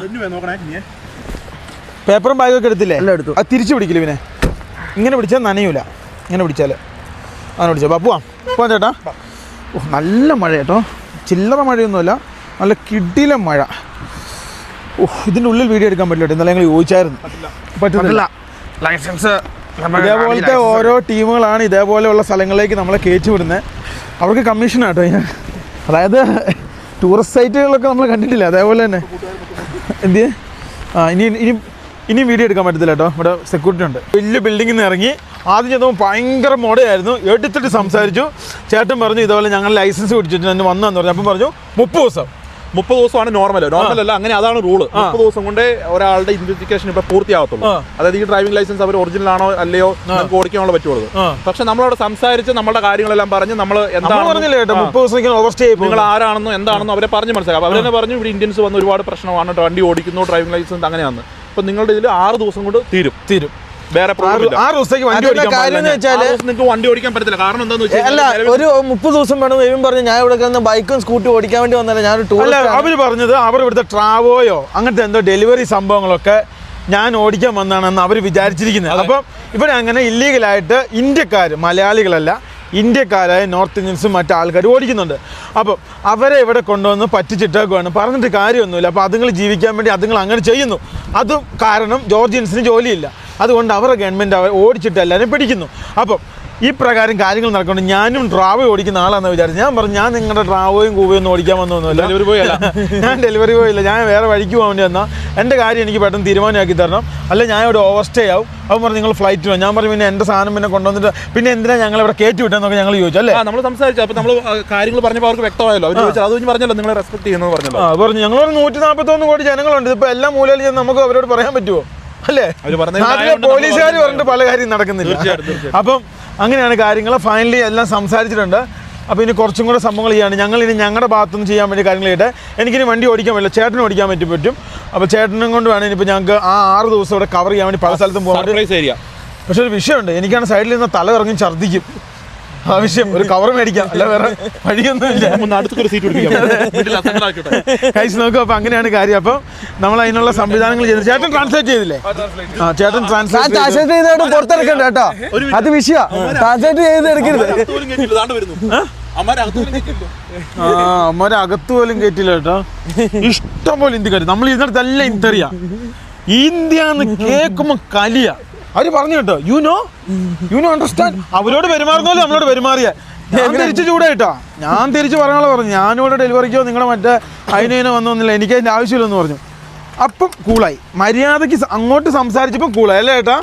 പേപ്പറും ബാഗും ഒക്കെ എടുത്തില്ലേ? എടുത്തു. അത് തിരിച്ചു പിടിക്കില്ല ഇവനെ? ഇങ്ങനെ പിടിച്ചാൽ നനയൂല. ഇങ്ങനെ പിടിച്ചാൽ. അങ്ങനെ പിടിച്ചാൽ. പോവാം. പോവാം ചേട്ടാ. ഓ നല്ല മഴ കേട്ടോ. ചില്ലറ മഴയൊന്നുമല്ല. നല്ല കിടിലം മഴ. ഇതിന്റെ ഉള്ളിൽ വീഡിയോ എടുക്കാൻ പറ്റില്ല ഇന്നലെ ഞങ്ങൾ ചോദിച്ചായിരുന്നു. പറ്റില്ല. ലൈസൻസ് ഇതേപോലത്തെ ഓരോ ടീമുകളാണ് ഇതേപോലെയുള്ള സ്ഥലങ്ങളിലേക്ക് നമ്മളെ കയറ്റി വിടുന്നത്. അവർക്ക് കമ്മീഷനാണ് കേട്ടോ. ഞാൻ അതായത് ടൂറിസ്റ്റ് സൈറ്റുകളൊക്കെ നമ്മൾ കണ്ടിട്ടില്ല? അതേപോലെ തന്നെ. എന്ത്? ആ ഇനി ഇനി ഇനി വീഡിയോ എടുക്കാൻ പറ്റത്തില്ല കേട്ടോ. ഇവിടെ സെക്യൂരിറ്റി ഉണ്ട്. വലിയ ബിൽഡിങ്ങിൽ നിന്ന് ഇറങ്ങി ആദ്യം ചെന്നപ്പോൾ ഭയങ്കര മോഡയായിരുന്നു എടുത്തിട്ട് സംസാരിച്ചു. ചേട്ടൻ പറഞ്ഞു ഇതേപോലെ ഞങ്ങൾ ലൈസൻസ് പിടിച്ചിട്ട് വന്നു എന്ന് പറഞ്ഞു. അപ്പം പറഞ്ഞു മുപ്പത് ദിവസം. മുപ്പത് ദിവസമാണ് നോർമൽ നോർമൽ അല്ല അങ്ങനെ അതാണ് റൂൾ മുപ്പത് ദിവസം കൊണ്ട് ഒരാളുടെ ഇൻവെസ്റ്റിഗേഷൻ ഇപ്പൊ പൂർത്തിയാവത്തുള്ളൂ അതായത് ഈ ഡ്രൈവിംഗ് ലൈസൻസ് അവർ ഒറിജിനൽ ആണോ അല്ലയോ നമുക്ക് ഓടിക്കാനുള്ള പറ്റുള്ളൂ. പക്ഷെ നമ്മളവിടെ സംസാരിച്ച് നമ്മുടെ കാര്യങ്ങളെല്ലാം പറഞ്ഞ് നമ്മൾ എന്താണ് നിങ്ങൾ ആരാണെന്നും എന്താണെന്നും അവരെ പറഞ്ഞ് മനസ്സിലാക്കാം അവരെന്നെ പറഞ്ഞു ഇവിടെ ഇന്ത്യൻസ് വന്ന് ഒരുപാട് പ്രശ്നമാണ് വണ്ടി ഓടിക്കുന്നു ഡ്രൈവിംഗ് ലൈസൻസ് അങ്ങനെയാണ്. അപ്പൊ നിങ്ങളുടെ ഇതിൽ ആറ് ദിവസം കൊണ്ട് തീരും. തീരും. വേറെ. ആറ് ദിവസത്തേക്ക് വണ്ടി ഓടിക്കാൻ കാര്യം എന്ന് വെച്ചാൽ നിങ്ങൾക്ക് വണ്ടി ഓടിക്കാൻ പറ്റത്തില്ല. കാരണം വെച്ചാൽ അല്ല ഒരു മുപ്പത് ദിവസം വേണം എവൻ പറഞ്ഞു. ഞാൻ ഇവിടെ കിടന്ന് ബൈക്കും സ്കൂട്ടി ഓടിക്കാൻ വേണ്ടി വന്നല്ല ഞാൻ അല്ല അവർ പറഞ്ഞത് അവർ ഇവിടുത്തെ ട്രാവോയോ അങ്ങനത്തെ എന്തോ ഡെലിവറി സംഭവങ്ങളൊക്കെ ഞാൻ ഓടിക്കാൻ വന്നാണെന്ന് അവർ വിചാരിച്ചിരിക്കുന്നത്. അപ്പം ഇവിടെ അങ്ങനെ ഇല്ലീഗലായിട്ട് ഇന്ത്യക്കാർ മലയാളികളല്ല ഇന്ത്യക്കാരായ നോർത്ത് ഇന്ത്യൻസും മറ്റു ആൾക്കാർ ഓടിക്കുന്നുണ്ട്. അപ്പം അവരെ ഇവിടെ കൊണ്ടുവന്ന് പറ്റിച്ചിട്ടേക്കുവാണ്. പറഞ്ഞിട്ട് കാര്യമൊന്നുമില്ല. അപ്പോൾ അതുങ്ങൾ ജീവിക്കാൻ വേണ്ടി അതുങ്ങൾ അങ്ങനെ ചെയ്യുന്നു. അതും കാരണം ജോർജിയൻസിന് ജോലിയില്ല. അതുകൊണ്ട് അവരുടെ ഗവൺമെന്റ് അവർ ഓടിച്ചിട്ട് എല്ലാവരും പിടിക്കുന്നു. അപ്പം ഈ പ്രകാരം കാര്യങ്ങൾ നടക്കുന്നുണ്ട്. ഞാനും ഡ്രാവോ ഓടിക്കുന്ന ആളാണെന്ന് വിചാരിച്ചു. ഞാൻ പറഞ്ഞു ഞാൻ നിങ്ങളുടെ ഡ്രാവോയും കൂവയും ഒന്നും ഓടിക്കാൻ വന്നൊന്നുമില്ല. ഡെലിവറി boy അല്ല. ഞാൻ ഡെലിവറി ബോയ് ഇല്ല. ഞാൻ വേറെ വഴിക്ക് പോകാൻ വേണ്ടി വന്നാൽ എന്റെ കാര്യം എനിക്ക് പെട്ടെന്ന് തീരുമാനമാക്കി തരണം. അല്ല ഞാൻ ഇവിടെ ഓവർ സ്റ്റേ ആവും. അവൻ പറഞ്ഞു നിങ്ങൾ ഫ്ലൈറ്റ് വേണം ഞാൻ പറഞ്ഞു പിന്നെ എന്റെ സാധനം പിന്നെ കൊണ്ടുവന്നിട്ട് പിന്നെ എന്തിനാ ഞങ്ങൾ ഇവിടെ കയറ്റി വിട്ടെന്നൊക്കെ ഞങ്ങൾ ചോദിച്ചു അല്ലേ? നമ്മൾ സംസാരിച്ചു. അപ്പോൾ നമ്മൾ കാര്യങ്ങൾ പറഞ്ഞപ്പോൾ അവർക്ക് വ്യക്തമായല്ലോ. അവർ അത് പറഞ്ഞല്ലോ നിങ്ങളെ റെസ്പെക്ട് ചെയ്യുന്നത് പറഞ്ഞല്ലോ. ആ പറഞ്ഞു ഞങ്ങൾ ഒരു നൂറ്റി നാൽപ്പത്തൊന്ന് കോടി ജനങ്ങളുണ്ട്. ഇപ്പോൾ എല്ലാ മൂലയിൽ നമുക്ക് അവരോട് പറയാൻ പറ്റുമോ അല്ലേ? നാട്ടിലെ പോലീസുകാർ പറഞ്ഞിട്ട് പല കാര്യം നടക്കുന്നില്ല. അപ്പം അങ്ങനെയാണ് കാര്യങ്ങൾ ഫൈനലി എല്ലാം സംസാരിച്ചിട്ടുണ്ട്. അപ്പോൾ ഇനി കുറച്ചും കൂടെ സംഭവങ്ങൾ ചെയ്യാണ്. ഞങ്ങൾ ഇനി ഞങ്ങളുടെ ഭാഗത്തുനിന്ന് ചെയ്യാൻ വേണ്ടി കാര്യങ്ങൾ ചെയ്യട്ടെ. എനിക്കിനി വണ്ടി ഓടിക്കാൻ പറ്റില്ല. ചേട്ടന് ഓടിക്കാൻ പറ്റും പറ്റും. അപ്പോൾ ചേട്ടനും കൊണ്ട് വേണം ഇനിയിപ്പോൾ ഞങ്ങൾക്ക് ആ ആറ് ദിവസം ഇവിടെ കവർ ചെയ്യാൻ വേണ്ടി പല സ്ഥലത്തും പോകാൻ പക്ഷേ സർപ്രൈസ് ഏരിയ പക്ഷെ ഒരു വിഷയമുണ്ട്. എനിക്കാണ് സൈഡിൽ നിന്ന് തല ഇറങ്ങി ഛർദ്ദിക്കും. ആ വിഷയം ഒരു കവർ മേടിക്കാം. അല്ല വേറെ വഴിയൊന്നുമില്ല. അടുത്തൊരു സീറ്റ് കഴിച്ച് നോക്കും അപ്പൊ അങ്ങനെയാണ് കാര്യം. അപ്പൊ നമ്മൾ അതിനുള്ള സംവിധാനങ്ങൾ ചെയ്തു. ചേട്ടൻ ട്രാൻസ്ലേറ്റ് ചെയ്തില്ലേ? ആ ചേട്ടൻ ട്രാൻസ്ലേറ്റ് ട്രാൻസ്ലേറ്റ് ചെയ്തിട്ട് പുറത്തെടുക്കണ്ട കേട്ടോ. അത് വിഷയ. ട്രാൻസ്ലേറ്റ് ചെയ്ത് എടുക്കരുത്. ആ? അമ്മരെ അകത്ത് പോലും കയറ്റില്ല കേട്ടോ ഇഷ്ടം പോലെ ഇന്ത്യക്കാർ നമ്മൾ ഇരുന്നിടത്തെല്ലാം ഇന്ത്യറിയാം ഇന്ത്യ എന്ന് കേൾക്കുമ്പോ കലിയ. അവർ പറഞ്ഞു കേട്ടോ you know you know understand അവരോട് പെരുമാറുന്നല്ലോ നമ്മളോട് പെരുമാറിയ. ഞാൻ തിരിച്ചു ചൂടായിട്ടോ. ഞാൻ തിരിച്ചു പറയാനുള്ള പറഞ്ഞു. ഞാനിവിടെ ഡെലിവറിക്കോ നിങ്ങളുടെ മറ്റേ അതിനോ വന്നൊന്നുമില്ല എനിക്ക് അതിന്റെ ആവശ്യമില്ലെന്ന് പറഞ്ഞു. അപ്പം കൂളായി. മര്യാദയ്ക്ക് അങ്ങോട്ട് സംസാരിച്ചപ്പോൾ കൂളായി. അല്ലേ ഏട്ടാ?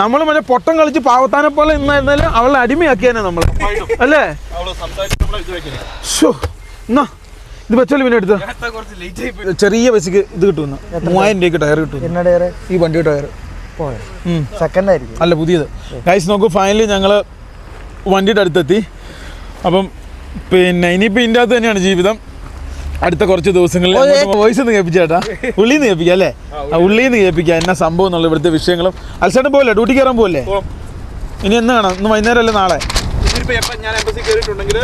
നമ്മൾ മറ്റേ പൊട്ടം കളിച്ച് പാവത്താനെ പോലെ ഇന്നായിരുന്നാലും അവളെ അടിമയാക്കിയാനെ നമ്മൾ അല്ലേ? ഷോ എന്നാ? ഇത് വെച്ചോളൂ പിന്നെ എടുത്ത്. ചെറിയ പൈസക്ക് ഇത് കിട്ടുമെന്ന്. മൂവായിരം രൂപയ്ക്ക് ടയർ കിട്ടും ഈ വണ്ടി ടയർ സെക്കൻഡ് ആയിരിക്കും. അല്ല പുതിയത്. ഗൈസ് നോക്കൂ ഫൈനലി ഞങ്ങൾ വണ്ടിയുടെ അടുത്തെത്തി. അപ്പം പിന്നെ ഇനിയിപ്പോൾ ഇതിന്റെ അകത്ത് തന്നെയാണ് ജീവിതം. അടുത്ത കുറച്ച് ദിവസങ്ങളിൽ വോയിസ് ഒന്ന് കേൾപ്പിച്ചേട്ടാ. ഉള്ളിൽ നിന്ന് കേൾപ്പിക്കാം അല്ലേ? ആ ഉള്ളിൽ നിന്ന് കേൾപ്പിക്കാം. എന്നാ സംഭവം എന്നുള്ള ഇവിടുത്തെ വിഷയങ്ങളും. അൽസേട്ടൻ പോലെ ഡ്യൂട്ടി കയറാൻ പോലെ ഇനി എന്ന് കാണാം? ഇന്ന് വൈകുന്നേരം അല്ലേ നാളെ? ഞാൻ എംബസി കയറിയിട്ടുണ്ടെങ്കിൽ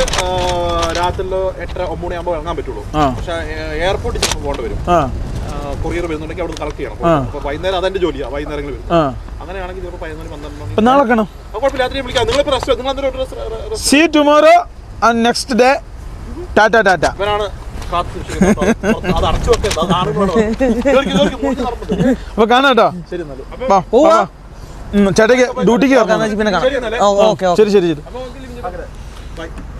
രാത്രിയിലോ എട്ടര ഒമ്പത് മണിയാകുമ്പോൾ ഇറങ്ങാൻ പറ്റുള്ളൂ. പക്ഷേ എയർപോർട്ടിൽ പോകേണ്ടി വരും. ആ. കൊറിയർ വരുന്നുണ്ടെങ്കിൽ അവിടെ കളക്ട് ചെയ്യണം. അപ്പോൾ വൈകുന്നേരം അതെന്റെ ജോലിയാണ് വൈകുന്നേരങ്ങളിൽ വരും. അങ്ങനെയാണെങ്കിൽ ചിലപ്പോൾ പതിനൊന്ന് പന്ത്രണ്ട് നാളെ കാണാം അപ്പോൾ കുഴപ്പമില്ല രാത്രി വിളിക്കാം. നിങ്ങളിപ്പോൾ റെസ്റ്റ് നിങ്ങൾ see tomorrow and next day tata tata ഇവനാണ് കാത്തു സൂക്ഷിക്കുന്നത്. പുറത്ത് അത് അടച്ചു വെക്കരുത് അത് ആണുങ്ങളോട് കേൾക്ക്, കേൾക്ക്, മൂഞ്ചി നടപ്പുണ്ട്. അപ്പോൾ കാണാം ശരി എന്നാലും. വാ, വാ, വാ. ഉം, ചേട്ടയ്ക്ക് ഡ്യൂട്ടിക്ക് പിന്നെ കാണാം ശരി എന്നാലേ. ഓ ഓക്കെ ഓക്കെ. ശരി ശരി. ശരി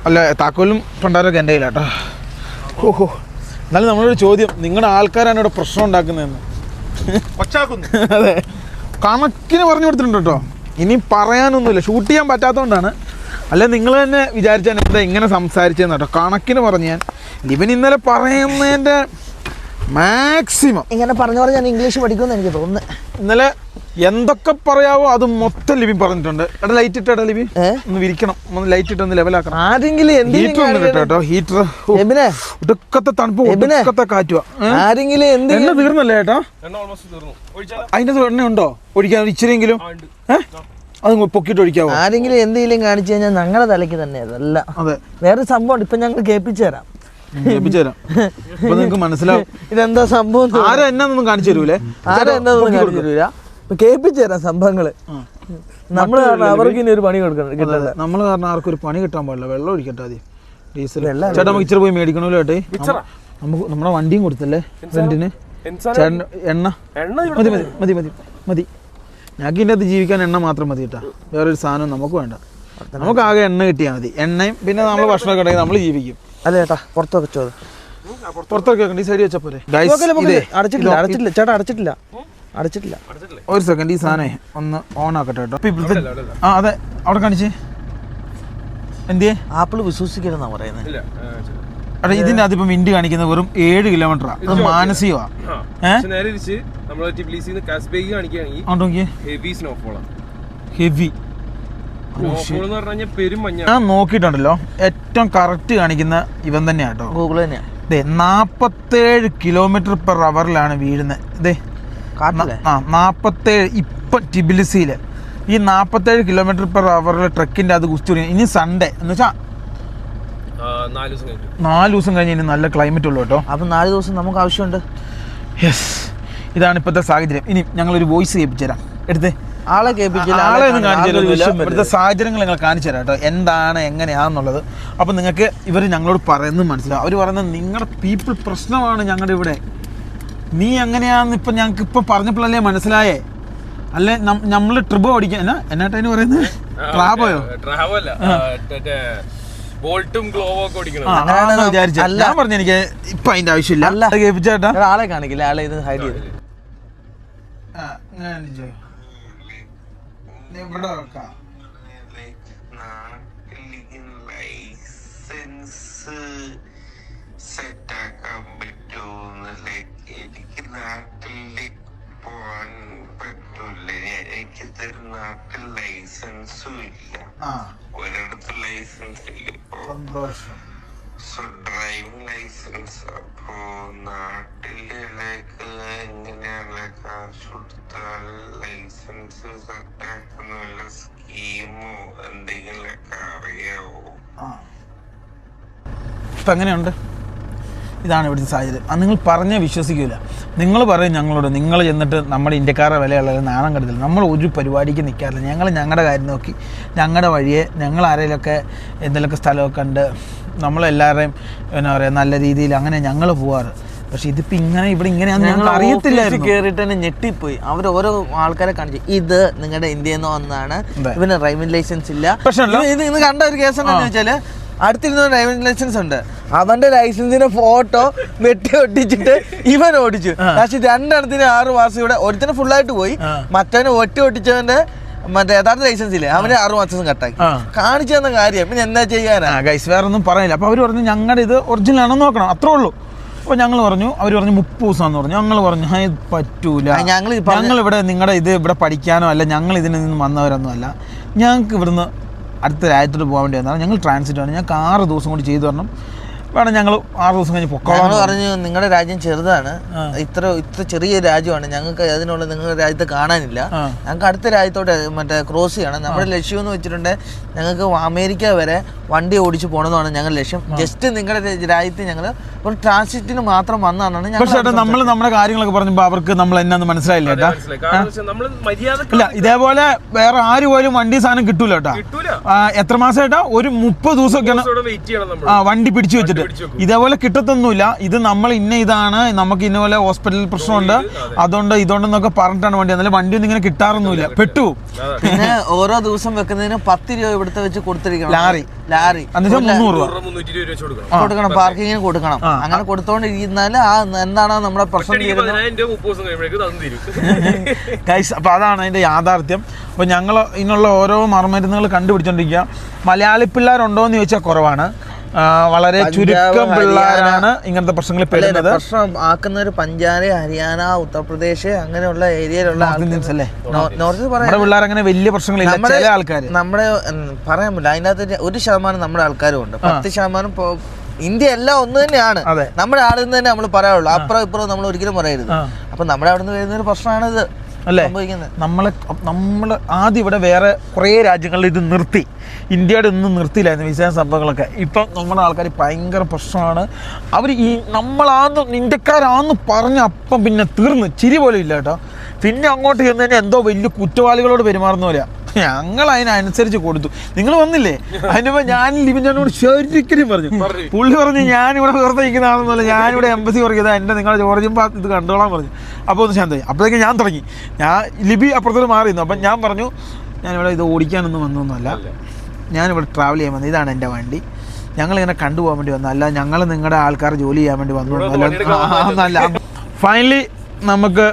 അല്ല താക്കോലും പണ്ടാരൊക്കെ എന്റെ കയ്യിലാട്ടോ ഓഹോ എന്നാലും നമ്മളൊരു ചോദ്യം നിങ്ങളുടെ ആൾക്കാരാണ് ഇവിടെ പ്രശ്നം ഉണ്ടാക്കുന്നതെന്ന്. അതെ. കണക്കിന് പറഞ്ഞു കൊടുത്തിട്ടുണ്ട് കേട്ടോ. ഇനി പറയാനൊന്നുമില്ല. ഷൂട്ട് ചെയ്യാൻ പറ്റാത്തതുകൊണ്ടാണ്. അല്ല നിങ്ങൾ തന്നെ വിചാരിച്ചാൽ എന്താ ഇങ്ങനെ സംസാരിച്ചതെന്ന് കേട്ടോ. കണക്കിന് പറഞ്ഞു ഞാൻ. ഇവൻ ഇന്നലെ പറയുന്നതിന്റെ മാക്സിമം. ഇങ്ങനെ പറഞ്ഞു പറഞ്ഞ് ഞാൻ ഇംഗ്ലീഷ് പഠിക്കുമെന്ന് എനിക്ക് തോന്നുന്നു. ഇന്നലെ എന്തൊക്കെ പറയാവോ അത് മൊത്തം ലിബി പറഞ്ഞിട്ടുണ്ട്. എടാ ലൈറ്റ് ഇട്ടാ ലിബി ഒന്ന് വിരിക്കണം. ഒന്ന് ലൈറ്റ് ഇട്ട് ഒന്ന് ലെവലാക്കണം ആരെങ്കിലും ഹീറ്റർ ഒന്ന് കേട്ടോ ഹീറ്റർ എബിനെ? ഒടുക്കത്തെ തണുപ്പ്? ഒടുക്കത്തെ കാറ്റുവാ. ആരെങ്കിലും എണ്ണ തീർന്നല്ലേ ഏട്ടാ? അതിന്റെ എണ്ണ ഉണ്ടോ? ഒഴിക്കാൻ ഇച്ചിരിയെങ്കിലും? ആ, ഉണ്ട്. ഏ? അത് പൊക്കിട്ട് ഒഴിക്കാവോ? ആരെങ്കിലും എന്തെങ്കിലും കാണിച്ചു കഴിഞ്ഞാൽ ഞങ്ങളുടെ തലയ്ക്ക് തന്നെ അതല്ല. അതെ. വേറെ സംഭവം ഇപ്പൊ ഞങ്ങൾ കേൾപ്പിച്ചു തരാം. കേൾപ്പിച്ചു തരാം. അപ്പൊ നിങ്ങൾക്ക് മനസ്സിലാവും. ഇതെന്താ സംഭവം ആരും എന്നൊന്നും കാണിച്ചു തരൂലേ? ആരാ എന്താണെന്ന് കാണിച്ചു തരൂല. ഇപ്പൊ കേൾപ്പിച്ചു തരാം സംഭവങ്ങൾ. നമ്മൾ കാരണം അവർക്ക് ഇനി ഒരു പണി കൊടുക്കണം കിട്ടണ്ട? നമ്മൾ കാരണം ആർക്കും ഒരു പണി കിട്ടാൻ പാടില്ല. വെള്ളം ഒഴിക്കട്ടെ ആദ്യം. ഡീസൽ. ചേട്ടാ നമുക്ക് ഇച്ചിരി പോയി മേടിക്കണമല്ലോ ചേട്ടേ നമുക്ക് നമ്മുടെ വണ്ടിയും കൊടുത്തല്ലേ? റെന്റിന് ചേട്ടൻ എണ്ണ? എണ്ണ മതി മതി മതി മതി മതി. ഞങ്ങൾക്ക് ഇതിന്റെ അകത്ത് ജീവിക്കാൻ എണ്ണ മാത്രം മതി കേട്ടാ. വേറൊരു സാധനം നമുക്ക് വേണ്ട. നമുക്ക് ആകെ എണ്ണ കിട്ടിയാൽ മതി. എണ്ണയും പിന്നെ നമ്മൾ ഭക്ഷണമൊക്കെ ഉണ്ടെങ്കിൽ നമ്മൾ ജീവിക്കും. അല്ല ചേട്ടാ പുറത്തൊക്കെ പുറത്തൊക്കെ വെക്കണ്ട ഈ സൈഡ് വെച്ചാൽ പോരെ. അടച്ചിട്ടില്ല അടച്ചിട്ടില്ല. ചേട്ടാ അടച്ചിട്ടില്ല. അടച്ചിട്ടില്ല. ഒരു സെക്കൻഡ് ഈ സാധനേ ഒന്ന് ഓൺ ആക്കട്ടെ കേട്ടോ. ഇപ്പൊ ഇവിടുത്തെ ആ അതെ അവിടെ കാണിച്ചേ. എന്തേ ആപ്പിൾ വിശ്വസിക്കരുതെന്നാ പറയുന്നത്. എടാ ഇതിന്റെ അതിപ്പം വിൻഡ് കാണിക്കുന്നത് വെറും ഏഴ് കിലോമീറ്ററാ അത് മാനസികമാ. ഹെവി സ്നോഫോളാണ് ഹെവി. സ്നോഫോൾ എന്ന് പറഞ്ഞു പെരും മഞ്ഞ ഞാൻ നോക്കിയിട്ടുണ്ടല്ലോ ഏറ്റവും കറക്റ്റ് കാണിക്കുന്ന ഇവൻ തന്നെയാട്ടോ ഗൂഗിൾ തന്നെയാ. ദേ നാപ്പത്തേഴ് കിലോമീറ്റർ പെർ അവറിലാണ് വീഴുന്നത് ദേ നാപ്പത്തേഴ് ഇപ്പം ടിബിലിസിയിൽ ഈ നാൽപ്പത്തേഴ് കിലോമീറ്റർ പെർ അവറിലെ ട്രക്കിന്റെ അത് കുസ്തി തുടങ്ങി. ഇനി സൺഡേ. എന്ന് വെച്ചാൽ നാല് ദിവസം കഴിഞ്ഞു. ഇനി നല്ല ക്ലൈമറ്റ് ഉള്ളൂ കേട്ടോ. അപ്പം നാല് ദിവസം നമുക്ക് ആവശ്യമുണ്ട്. യെസ് ഇതാണ് ഇപ്പോഴത്തെ സാഹചര്യം. ഇനി ഞങ്ങളൊരു വോയിസ് കേൾപ്പിച്ചു തരാം എടുത്തേ. ആളെ കേൾപ്പിച്ചില്ല ആളെ ഒന്നും കാണിച്ചില്ല ഇവിടുത്തെ സാഹചര്യങ്ങൾ നിങ്ങൾ കാണിച്ചു തരാം കേട്ടോ. എന്താണ് എങ്ങനെയാണെന്നുള്ളത് അപ്പം നിങ്ങൾക്ക് ഇവർ ഞങ്ങളോട് പറയുന്നത് മനസ്സിലാവും. അവർ പറയുന്നത് നിങ്ങളുടെ പീപ്പിൾ പ്രശ്നമാണ് ഞങ്ങളുടെ ഇവിടെ. നീ എങ്ങനെയാണെന്ന് ഇപ്പം ഞങ്ങൾക്ക് ഇപ്പം പറഞ്ഞപ്പോഴല്ലേ മനസ്സിലായേ? അല്ലെ നമ്മൾ ട്രിപ്പ് ഓടിക്കാൻ എന്നാ എന്നാട്ടാ അതിന് പറയുന്നത് ട്രാബോയോ? ട്രാവല്ല മറ്റേ ബോൾട്ടും ഗ്ലോവും ഒക്കെ ഓടിക്കണം? അങ്ങനെയാണെന്ന്. ഞാൻ പറഞ്ഞു എനിക്ക് ഇപ്പം അതിന്റെ ആവശ്യമില്ല. കേൾപ്പിച്ചേട്ടാ ആളെ കാണിക്കില്ല ആളെ ഇത് ഹൈഡ് ചെയ്ത് ഇവിടെ വെക്കാം. ലൈസൻസ് സെറ്റാക്കാൻ പറ്റുമെന്ന് ലൈക്ക് നാട്ടിലേക്ക് പോവാൻ പറ്റൂല എനിക്ക് നാട്ടിൽ ലൈസൻസും ഇല്ല. ഒരിടത്ത് ലൈസൻസ് ഇല്ല സന്തോഷം. So driving licence. അപ്പോ നാട്ടിലേക്ക് എങ്ങനെയാണ് കാശ് കൊടുത്താൽ ലൈസൻസ് സെറ്റാക്കുന്ന വല്ല സ്കീമോ എന്തെങ്കിലുമൊക്കെ അറിയാവോ? ഇപ്പൊ എങ്ങനെയുണ്ട്? ഇതാണ് ഇവിടുത്തെ സാഹചര്യം. അത് നിങ്ങൾ പറഞ്ഞാൽ വിശ്വസിക്കില്ല നിങ്ങൾ പറയും ഞങ്ങളോട് നിങ്ങൾ ചെന്നിട്ട് നമ്മുടെ ഇന്ത്യക്കാരുടെ വിലയുള്ള നാണം കണ്ടില്ല നമ്മൾ ഒരു പരിപാടിക്ക് നിൽക്കാറില്ല. ഞങ്ങൾ ഞങ്ങളുടെ കാര്യം നോക്കി. ഞങ്ങളുടെ വഴിയെ ഞങ്ങൾ ആരെങ്കിലുമൊക്കെ എന്തെങ്കിലുമൊക്കെ സ്ഥലമൊക്കെ കണ്ട് നമ്മളെല്ലാവരെയും എന്നാ പറയുക നല്ല രീതിയിൽ അങ്ങനെ ഞങ്ങൾ പോവാറ്. പക്ഷെ ഇതിപ്പോൾ ഇങ്ങനെ ഇവിടെ ഇങ്ങനെയാണെന്ന് ഞങ്ങൾ അറിയത്തില്ലായിരുന്നു. കേറിട്ട് തന്നെ ഞെട്ടിപ്പോയി. അവർ ഓരോ ആൾക്കാരെ കാണിച്ചു ഇത് നിങ്ങളുടെ ഇന്ത്യയിൽ നിന്ന് വന്നതാണ്. ഇവന് ഡ്രൈവിംഗ് ലൈസൻസ് ഇല്ല. പക്ഷെ ഇത് കണ്ട ഒരു കേസ് എന്താണെന്ന് വെച്ചാൽ അടുത്തിരുന്ന ഡ്രൈവിംഗ് ലൈസൻസ് ഉണ്ട്. അവന്റെ ലൈസൻസിന്റെ ഫോട്ടോ വെട്ടി ഒട്ടിച്ചിട്ട് ഇവൻ ഓടിച്ചു. പക്ഷെ രണ്ടിടത്തിന് ആറ് മാസം ഇവിടെ ഒരുത്തിന് ഫുള്ളായിട്ട് പോയി. മറ്റവന് ഒട്ടി ഒട്ടിച്ചവന്റെ മറ്റേ യഥാർത്ഥ ലൈസൻസ് ഇല്ലേ? അവന് ആറ് മാസം കട്ടാക്കി. കാണിച്ചു തന്ന കാര്യം. പിന്നെ എന്താ ചെയ്യാനാ? ഗൈസ് വേറെ ഒന്നും പറയില്ല അപ്പൊ അവർ പറഞ്ഞു ഞങ്ങളുടെ ഇത് ഒറിജിനൽ ആണോ നോക്കണം. അത്രേ ഉള്ളൂ. അപ്പോൾ ഞങ്ങൾ പറഞ്ഞു അവർ പറഞ്ഞു മുപ്പത് ദിവസമാണെന്ന് പറഞ്ഞു. ഞങ്ങൾ പറഞ്ഞു "ഹേ, ഇത് പറ്റൂല. ഞങ്ങൾ ഞങ്ങൾ ഇവിടെ നിങ്ങളുടെ ഇത് ഇവിടെ പഠിക്കാനോ അല്ല ഞങ്ങൾ ഇതിൽ നിന്ന് വന്നവരൊന്നും അല്ല. ഞങ്ങൾക്ക് ഇവിടുന്ന് അടുത്ത രാജ്യത്തോട്ട് പോകാൻ വേണ്ടി വന്നതാണ് ഞങ്ങൾ ട്രാൻസിറ്റ് ആണ്. ഞങ്ങൾക്ക് ആറ് ദിവസം കൊണ്ട് ചെയ്തു തരണം. വേണം ഞങ്ങൾ ആറ് ദിവസം കഴിഞ്ഞ് പൊക്കോളാം പറഞ്ഞു നിങ്ങളുടെ രാജ്യം ചെറുതാണ്. ഇത്ര ഇത്ര ചെറിയ രാജ്യമാണ്. ഞങ്ങൾക്ക് അതിനുള്ള നിങ്ങളുടെ രാജ്യത്തെ കാണാനില്ല. ഞങ്ങൾക്ക് അടുത്ത രാജ്യത്തോട്ട് മറ്റേ ക്രോസ് ചെയ്യണം. നമ്മുടെ ലക്ഷ്യം എന്ന് വെച്ചിട്ടുണ്ടെങ്കിൽ ഞങ്ങൾക്ക് അമേരിക്ക വരെ വണ്ടി ഓടിച്ച് പോകണമെന്നാണ് ഞങ്ങളുടെ ലക്ഷ്യം. ജസ്റ്റ് നിങ്ങളുടെ രാജ്യത്ത് ഞങ്ങൾ ഒരു ട്രാൻസിറ്റിന് മാത്രം വന്നതാണ് പക്ഷേ നമ്മൾ നമ്മുടെ കാര്യങ്ങളൊക്കെ പറഞ്ഞപ്പോൾ അവർക്ക് നമ്മൾ എന്നാന്ന് മനസ്സിലായില്ല ഇല്ല ഇതേപോലെ വേറെ ആര് പോലും വണ്ടി സാധനം കിട്ടൂല കേട്ടാ എത്ര മാസം ഏട്ടാ? ഒരു മുപ്പത് ദിവസമൊക്കെയാണ് വെയിറ്റ് ചെയ്യണം നമ്മൾ ആ വണ്ടി പിടിച്ചു വെച്ചിട്ട്. ഇതേപോലെ കിട്ടത്തൊന്നുമില്ല. ഇത് നമ്മൾ ഇന്ന ഇതാണ്. നമുക്ക് ഇന്നപോലെ ഹോസ്പിറ്റൽ പ്രശ്നമുണ്ട്. അതുകൊണ്ട് ഇതുകൊണ്ടെന്നൊക്കെ പറഞ്ഞിട്ടാണ് വണ്ടി. എന്നാലും വണ്ടി ഒന്നും ഇങ്ങനെ കിട്ടാറൊന്നുമില്ല. പെട്ടു. പിന്നെ ഓരോ ദിവസം വെക്കുന്നതിന് പത്ത് രൂപ ഇവിടുത്തെ വെച്ച് കൊടുത്തിരിക്കണം. ലാറി. ലാറി. കൊടുക്കണം. പാർക്കിങ്ങിന് കൊടുക്കണം. അങ്ങനെ കൊടുത്തോണ്ടിരിക്കുന്നാൽ ആ എന്താണ് നമ്മുടെ പ്രശ്നം അപ്പൊ ഗൈസ് അതാണ് അതിന്റെ യാഥാർത്ഥ്യം. അപ്പൊ ഞങ്ങൾ ഇന്നുള്ള ഓരോ മറുമരുന്നുകൾ കണ്ടുപിടിച്ചോണ്ടിരിക്കുക മലയാളി പിള്ളേരുണ്ടോ എന്ന് ചോദിച്ചാൽ കുറവാണ്. വളരെ ചുരുക്കം. പിള്ളേരാണ് ഇങ്ങനത്തെ പ്രശ്നങ്ങളിൽ പെടുന്നത്. പ്രശ്നം ആക്കുന്നവർ പഞ്ചാബ് ഹരിയാന ഉത്തർപ്രദേശ് അങ്ങനെയുള്ള ഏരിയയിലുള്ള നോർത്ത് അല്ലേ? നോർത്ത് നമ്മുടെ പറയാം പിള്ളേർ അങ്ങനെ വലിയ പ്രശ്നങ്ങളില്ല നമ്മുടെ ചില ആൾക്കാർ നമ്മുടെ പറയാൻ പറ്റില്ല. അതിനകത്ത് ഒരു ശതമാനം നമ്മുടെ ആൾക്കാരും ഉണ്ട്. പത്ത് ശതമാനം ഇപ്പോ ഇന്ത്യ എല്ലാം ഒന്ന് തന്നെയാണ്. നമ്മുടെ ആളിൽ നിന്ന് തന്നെ നമ്മൾ പറയാറുള്ളൂ. അപ്പുറം ഇപ്പുറം നമ്മൾ ഒരിക്കലും പറയരുത്. അപ്പൊ നമ്മുടെ അവിടെ നിന്ന് വരുന്ന ഒരു പ്രശ്നമാണിത്. ഇത് അല്ലേ? നമ്മളെ നമ്മൾ ആദ്യം ഇവിടെ വേറെ കുറേ രാജ്യങ്ങളിൽ ഇത് നിർത്തി. ഇന്ത്യയുടെ ഒന്നും നിർത്തിയില്ലായിരുന്നു വിസ സംഭവങ്ങളൊക്കെ ഇപ്പം നമ്മുടെ ആൾക്കാർ ഭയങ്കര പ്രശ്നമാണ്. അവർ ഈ നമ്മളാന്ന് ഇന്ത്യക്കാരാന്ന് പറഞ്ഞ അപ്പം പിന്നെ തീർന്ന്. ചിരി പോലും ഇല്ല കേട്ടോ. പിന്നെ അങ്ങോട്ട് ചെന്ന് കഴിഞ്ഞാൽ എന്തോ വലിയ കുറ്റവാളികളോട് പെരുമാറുന്ന പോലെയാ. ഞങ്ങൾ അതിനനുസരിച്ച് കൊടുത്തു. നിങ്ങൾ വന്നില്ലേ? അതിനിപ്പോ ഞാൻ ലിബിനോട് ശരിക്കും പറഞ്ഞു. പുള്ളി പറഞ്ഞു ഞാനിവിടെ വെറുതെ ഇരിക്കുന്ന ഞാനിവിടെ എംബസി പറയുന്നത് എന്റെ നിങ്ങളെ ജോർജിയും ഇത് കണ്ടോളാൻ പറഞ്ഞു. അപ്പോൾ ഒന്ന് ശാന്തമായി. അപ്പോഴത്തേക്ക് ഞാൻ തുടങ്ങി. ഞാൻ ലിബി അപ്പുറത്തോട് മാറിയിരുന്നു. അപ്പം ഞാൻ പറഞ്ഞു ഞാനിവിടെ ഇത് ഓടിക്കാനൊന്നും വന്നൊന്നുമല്ല. ഞാനിവിടെ ട്രാവൽ ചെയ്യാൻ വന്നത് ഇതാണ് എന്റെ വണ്ടി. ഞങ്ങളിങ്ങനെ കണ്ടുപോകാൻ വേണ്ടി വന്നതല്ല ഞങ്ങൾ നിങ്ങളുടെ ആൾക്കാർ ജോലി ചെയ്യാൻ വേണ്ടി വന്നു ഇവിടെ വന്ന്. എന്നല്ല ഫൈനലി നമുക്ക്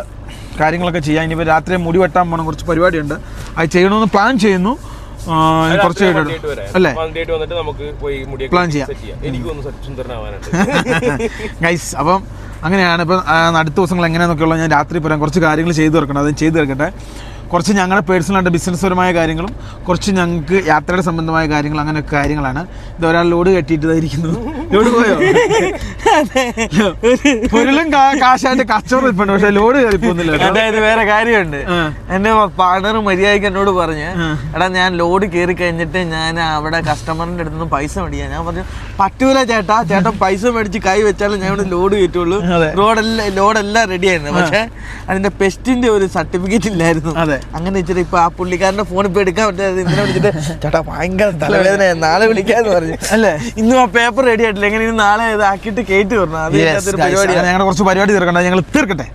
കാര്യങ്ങളൊക്കെ ചെയ്യാം. ഇനിയിപ്പോൾ രാത്രി മുടി വെട്ടാൻ പോകണം കുറച്ച് പരിപാടിയുണ്ട്. അത് ചെയ്യണമെന്ന് പ്ലാൻ ചെയ്യുന്നു. കുറച്ച് അല്ലേ? പ്ലാൻ ചെയ്യാം. ഗൈസ് അപ്പം അങ്ങനെയാണ്. ഇപ്പം അടുത്ത ദിവസങ്ങൾ എങ്ങനെയാണെന്നൊക്കെയുള്ള ഞാൻ രാത്രി പറയാം. കുറച്ച് കാര്യങ്ങൾ ചെയ്തു തീർക്കണം. അത് ചെയ്തു തീർക്കട്ടെ. കുറച്ച് ഞങ്ങളുടെ പേഴ്സണലായിട്ട് ബിസിനസ്പരമായ കാര്യങ്ങളും കുറച്ച് ഞങ്ങൾക്ക് യാത്രയുടെ സംബന്ധമായ കാര്യങ്ങൾ അങ്ങനെയൊക്കെ കാര്യങ്ങളാണ്. ഇത് ഒരാൾ ലോഡ് കെട്ടിയിട്ട് ഇതായിരിക്കുന്നു ലോഡ് പോയോ? പൊരുളും കാശായിട്ട് കച്ചവടം ഇപ്പുണ്ട് പക്ഷെ ലോഡ് കയറി പോകുന്നില്ല അതായത് വേറെ കാര്യമുണ്ട്. എന്റെ പാർട്ണർ മര്യാദയ്ക്ക് എന്നോട് പറഞ്ഞ് എടാ ഞാൻ ലോഡ് കയറി കഴിഞ്ഞിട്ട് ഞാൻ അവിടെ കസ്റ്റമറിന്റെ അടുത്ത് നിന്ന് പൈസ മേടിക്കാൻ ഞാൻ പറഞ്ഞു പറ്റൂല ചേട്ടാ ചേട്ടൻ പൈസ മേടിച്ച് കൈ വെച്ചാലും ഞാൻ ഇവിടെ ലോഡ് കയറ്റുള്ളൂ. ലോഡെല്ലാം റോഡെല്ലാം ലോഡെല്ലാം റെഡി ആയിരുന്നു. പക്ഷെ അതിന്റെ പെസ്റ്റിന്റെ ഒരു സർട്ടിഫിക്കറ്റ് ഇല്ലായിരുന്നു. അതെ. അങ്ങനെ വെച്ചിട്ട് ഇപ്പൊ ആ പുള്ളിക്കാരന്റെ ഫോൺ ഇപ്പൊ എടുക്കാൻ പറ്റാതെ ഇന്നലെ വിളിച്ചിട്ട് ചേട്ടാ ഭയങ്കര തലവേദന നാളെ വിളിക്കാന്ന് പറഞ്ഞു. അല്ലേ? ഇന്നും ആ പേപ്പർ റെഡി ആയിട്ടില്ല. എങ്ങനെ ഇനി നാളെ ഇതാക്കിയിട്ട് കേട്ട് വരണം അത്. ഞങ്ങളുടെ കുറച്ച് പരിപാടി തീർക്കണ്ട. ഞങ്ങൾ തീർക്കട്ടെ?